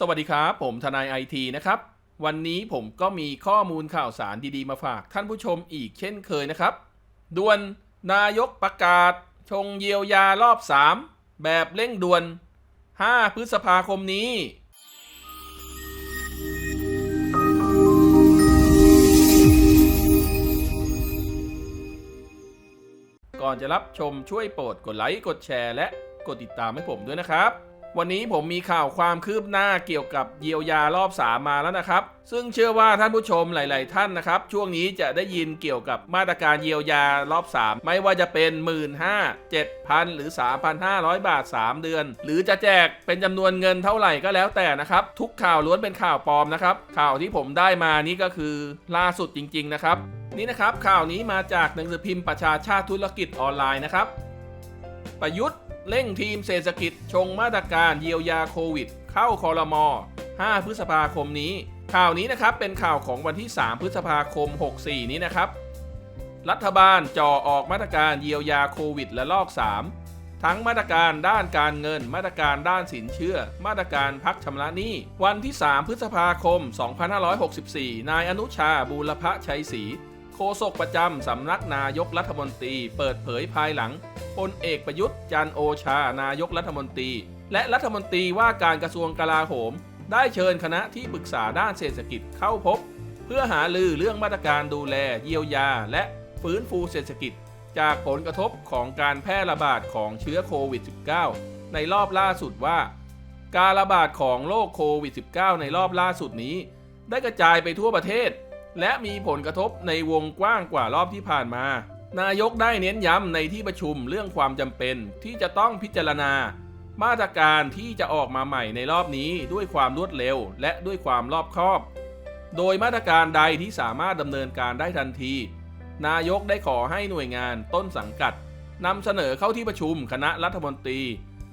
สวัสดีครับ ผมทนายไอทีนะครับ วันนี้ผมก็มีข้อมูลข่าวสารดีๆมาฝากท่านผู้ชมอีกเช่นเคยนะครับ ด่วนนายกประกาศ ชงเยียวยารอบ 3 แบบเร่งด่วน 5 พฤษภาคมนี้ ก่อนจะรับชมช่วยโปรดกดไลค์ กดแชร์ และกดติดตามให้ผมด้วยนะครับ วันนี้ผมมีข่าวความคืบหน้าเกี่ยวกับเยียวยารอบ3มาแล้วนะครับ ซึ่งเชื่อว่าท่านผู้ชมหลาย ๆ ท่านนะครับ ช่วงนี้จะได้ยินเกี่ยวกับมาตรการเยียวยารอบ 3 ไม่ว่าจะเป็น 1 5 0 0 7,000 หรือ 3,500 บาท 3 เดือน หรือจะแจกเป็นจำนวนเงินเท่าไหร่ก็แล้วแต่นะครับ ทุกข่าวล้วนเป็นข่าวปลอมนะครับ ข่าวที่ผมได้มานี่ก็คือล่าสุดจริง ๆ นะครับ นี่นะครับข่าวนี้มาจากหนังสือพิมพ์ประชาชาติธุรกิจออนไลน์นะครับ ประยุทธ์ เร่งทีมเศรษฐกิจชงมาตรการเยียวยาโควิด เข้าคอรมอ5 พฤษภาคมนี้ ข่าวนี้นะครับเป็นข่าวของวันที่ 3 พฤษภาคม 64 นี้นะครับ รัฐบาลจ่อออกมาตรการเยียวยาโควิดและลอก 3 ทั้งมาตรการด้านการเงิน มาตรการด้านสินเชื่อ มาตรการพักชำระหนี้ วันที่ 3 พฤษภาคม 2564 นายอนุชาบูรพชัยศรี โฆษกประจำสำนักนายกรัฐมนตรี เปิดเผยภายหลังพลเอกประยุทธ์จันโอชานายกรัฐมนตรี และรัฐมนตรีว่าการกระทรวงกลาโหม ได้เชิญคณะที่ปรึกษาด้านเศรษฐกิจเข้าพบ เพื่อหาลือเรื่องมาตรการดูแลเยียวยา และฟื้นฟูเศรษฐกิจ จากผลกระทบของการแพร่ระบาดของเชื้อโควิด -19 ในรอบล่าสุดว่า การระบาดของโรคโควิด -19 ในรอบล่าสุดนี้ ได้กระจายไปทั่วประเทศ และมีผลกระทบในวงกว้างกว่ารอบที่ผ่านมา นายกได้เน้นย้ำในที่ประชุมเรื่องความจำเป็นที่จะต้องพิจารณา มาตรการที่จะออกมาใหม่ในรอบนี้ด้วยความรวดเร็ว และด้วยความรอบคอบ โดยมาตรการใดที่สามารถดำเนินการได้ทันที นายกได้ขอให้หน่วยงานต้นสังกัดนำเสนอเข้าที่ประชุมคณะรัฐมนตรี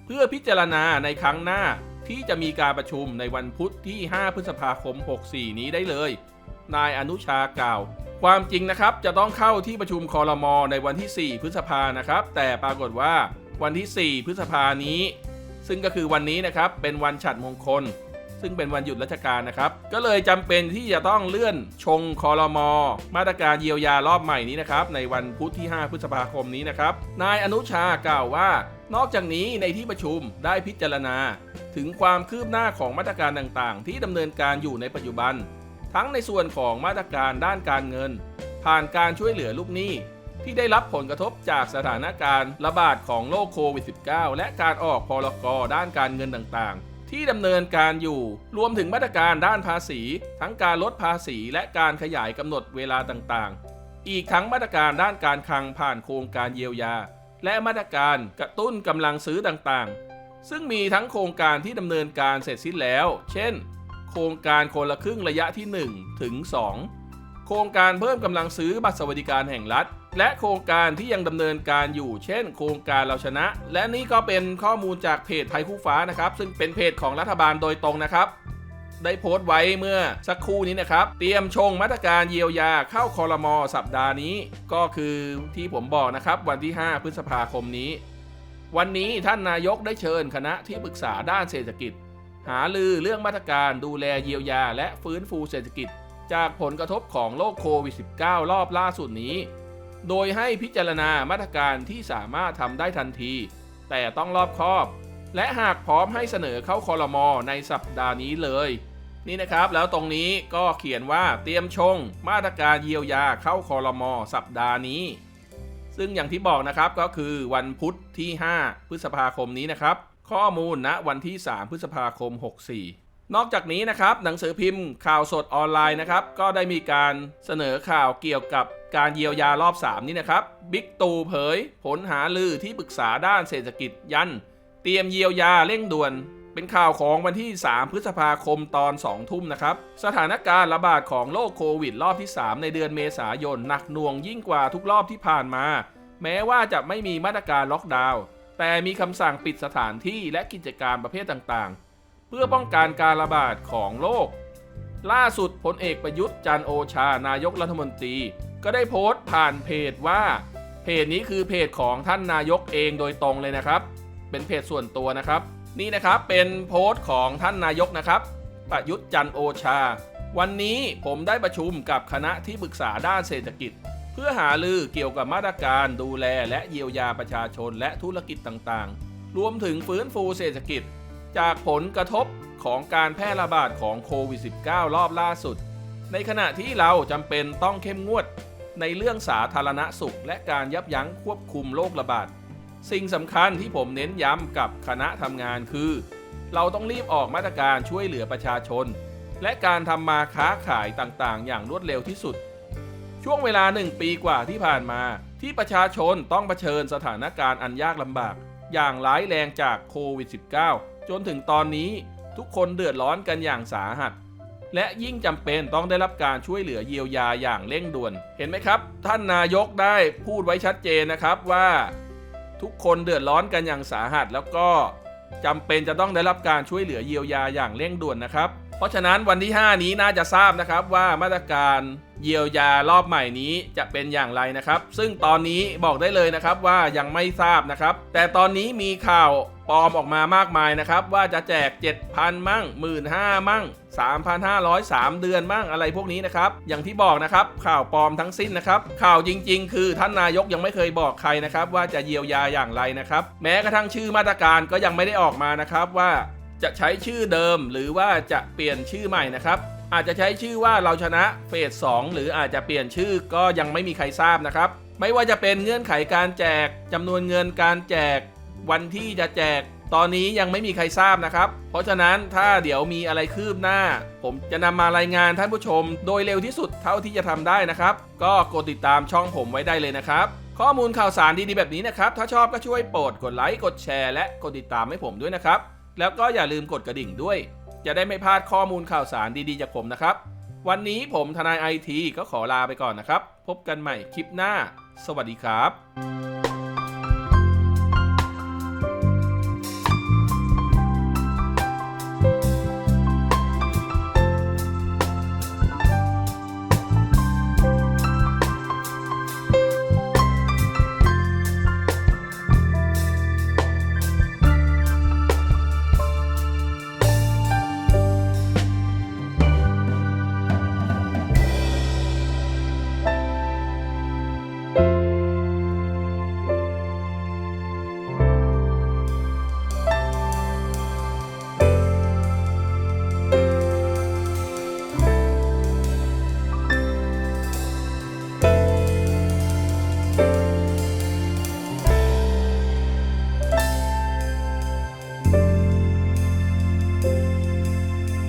เพื่อพิจารณาในครั้งหน้าที่จะมีการประชุมในวันพุธที่ 5 พฤษภาคม 64 นี้ได้เลย นายอนุชากล่าว ความจริงนะครับจะต้องเข้าที่ประชุมคอรมอในวันที่ 4 พฤษภานะครับ แต่ปรากฏว่าวันที่ 4 พฤษภานี้ ซึ่งก็คือวันนี้นะครับเป็นวันฉัตรมงคล ซึ่งเป็นวันหยุดราชการนะครับ ก็เลยจำเป็นที่จะต้องเลื่อนชงคอรมอมาตรการเยียวยารอบใหม่นี้นะครับ ในวันพุธที่ 5 พฤษภาคมนี้นะครับ นายอนุชากล่าวว่า นอกจากนี้ในที่ประชุมได้พิจารณา ถึงความคืบหน้าของมาตรการต่างๆ ที่ดำเนินการอยู่ในปัจจุบัน ทั้งในส่วนของมาตรการด้านการเงิน ผ่านการช่วยเหลือลูกหนี้ ที่ได้รับผลกระทบจากสถานการณ์ระบาดของโรคโควิด -19 และการออกพรกด้านการเงินต่างๆ ที่ดำเนินการอยู่ รวมถึงมาตรการด้านภาษี ทั้งการลดภาษีและการขยายกำหนดเวลาต่างๆ อีกทั้งมาตรการด้านการคลังผ่านโครงการเยียวยา และมาตรการกระตุ้นกำลังซื้อต่างๆ ซึ่งมีทั้งโครงการที่ดำเนินการเสร็จสิ้นแล้ว เช่น โครงการคนละครึ่งระยะที่ 1 ถึง 2 โครงการเพิ่มกำลังซื้อบัตรสวัสดิการแห่งรัฐ และโครงการที่ยังดำเนินการอยู่ เช่น โครงการเราชนะ และนี่ก็เป็นข้อมูลจากเพจไทยคู่ฟ้านะครับ ซึ่งเป็นเพจของรัฐบาลโดยตรงนะครับได้โพสต์ไว้เมื่อสักครู่นี้นะครับ เตรียมชงมาตรการเยียวยาเข้าคอรมอสัปดาห์นี้ ก็คือที่ผมบอกนะครับ วันที่ 5 พฤษภาคมนี้ วันนี้ท่านนายกได้เชิญคณะที่ปรึกษาด้านเศรษฐกิจ หาลือเรื่องมาตรการดูแลเยียวยา และฟื้นฟูเศรษฐกิจ จากผลกระทบของโรคโควิด -19 รอบล่าสุดนี้ โดยให้พิจารณามาตรการที่สามารถทำได้ทันที แต่ต้องรอบคอบ และหากพร้อมให้เสนอเข้าคอรมอในสัปดาห์นี้เลย นี่นะครับแล้วตรงนี้ก็เขียนว่าเตรียมชง มาตรการเยียวยาเข้าคอรมอสัปดาห์นี้ ซึ่งอย่างที่บอกนะครับก็คือวันพุธที่ 5 พฤษภาคมนี้นะครับ ข้อมูลณวันที่ 3 พฤษภาคม 64 นอกจากนี้นะครับหนังสือพิมพ์ข่าวสดออนไลน์นะครับก็ได้มีการเสนอข่าวเกี่ยวกับการเยียวยารอบ 3 นี้นะครับบิ๊กตู่เผย ผลหาลือที่ปรึกษาด้านเศรษฐกิจยัน เตรียมเยียวยาเร่งด่วน เป็นข่าวของวันที่ 3 พฤษภาคมตอน 2 ทุ่มนะครับสถานการณ์ระบาดของโรคโควิดรอบที่ 3 ในเดือนเมษายนหนักหน่วงยิ่งกว่าทุกรอบที่ผ่านมา แม้ว่าจะไม่มีมาตรการล็อกดาวน์ แต่มีคำสั่งปิดสถานที่และกิจการประเภทต่างๆ เพื่อป้องกันการระบาดของโรคล่าสุดพลเอกประยุทธ์จันโอชานายกรัฐมนตรี ก็ได้โพสต์ผ่านเพจว่า เพจนี้คือเพจของท่านนายกเองโดยตรงเลยนะครับ เป็นเพจส่วนตัวนะครับ นี่นะครับเป็นโพสต์ของท่านนายกนะครับ ประยุทธ์จันโอชา วันนี้ผมได้ประชุมกับคณะที่ปรึกษาด้านเศรษฐกิจ เพื่อหาลือเกี่ยวกับมาตรการดูแลและเยียวยาประชาชนและธุรกิจต่างๆ รวมถึงฟื้นฟูเศรษฐกิจ จากผลกระทบของการแพร่ระบาดของโควิด -19 รอบล่าสุด ในขณะที่เราจำเป็นต้องเข้มงวดในเรื่องสาธารณสุข และการยับยั้งควบคุมโรคระบาด สิ่งสำคัญที่ผมเน้นย้ำกับคณะทำงานคือ เราต้องรีบออกมาตรการช่วยเหลือประชาชน และการทำมาค้าขายต่างๆ อย่างรวดเร็วที่สุด ช่วงเวลาหนึ่งปีกว่าที่ผ่านมา ที่ประชาชนต้องเผชิญสถานการณ์อันยากลำบาก อย่างร้ายแรงจากโควิด -19 จนถึงตอนนี้ทุกคนเดือดร้อนกันอย่างสาหัส และยิ่งจำเป็นต้องได้รับการช่วยเหลือเยียวยาอย่างเร่งด่วน เห็นไหมครับ ท่านนายกได้พูดไว้ชัดเจนนะครับว่า ทุกคนเดือดร้อนกันอย่างสาหัสแล้วก็จำเป็นจะต้องได้รับการช่วยเหลือเยียวยาอย่างเร่งด่วนนะครับ เพราะฉะนั้นวันที่ 5 นี้น่าจะทราบนะครับว่ามาตรการเยียวยารอบใหม่นี้จะเป็นอย่างไรนะครับ ซึ่งตอนนี้บอกได้เลยนะครับว่ายังไม่ทราบนะครับ แต่ตอนนี้มีข่าวปลอมออกมามากมายนะครับ ว่าจะแจก 7,000 มั่ง 1 5 0 0 0มั่ง 3,503 เดือนมั่งอะไรพวกนี้นะครับ อย่างที่บอกนะครับข่าวปลอมทั้งสิ้นนะครับ ข่าวจริง ๆ คือท่านนายกยังไม่เคยบอกใครนะครับ ว่าจะเยียวยาอย่างไรนะครับ แม้กระทั่งชื่อมาตรการก็ยังไม่ได้ออกมานะครับว่า จะใช้ชื่อเดิมหรือว่าจะเปลี่ยนชื่อใหม่นะครับ อาจจะใช้ชื่อว่าเราชนะเฟส 2 หรืออาจจะเปลี่ยนชื่อก็ยังไม่มีใครทราบนะครับ ไม่ว่าจะเป็นเงื่อนไขการแจกจำนวนเงินการแจก วันที่จะแจก ตอนนี้ยังไม่มีใครทราบนะครับ เพราะฉะนั้นถ้าเดี๋ยวมีอะไรคืบหน้า ผมจะนำมารายงานท่านผู้ชม โดยเร็วที่สุดเท่าที่จะทำได้นะครับ ก็กดติดตามช่องผมไว้ได้เลยนะครับข้อมูลข่าวสารดีๆแบบนี้นะครับ ถ้าชอบก็ช่วยโปรดกดไลค์ กดแชร์ และกดติดตามให้ผมด้วยนะครับ แล้วก็อย่าลืมกดกระดิ่งด้วย จะได้ไม่พลาดข้อมูลข่าวสารดีๆจากผมนะครับ วันนี้ผมทนายไอทีก็ขอลาไปก่อนนะครับ พบกันใหม่คลิปหน้า สวัสดีครับ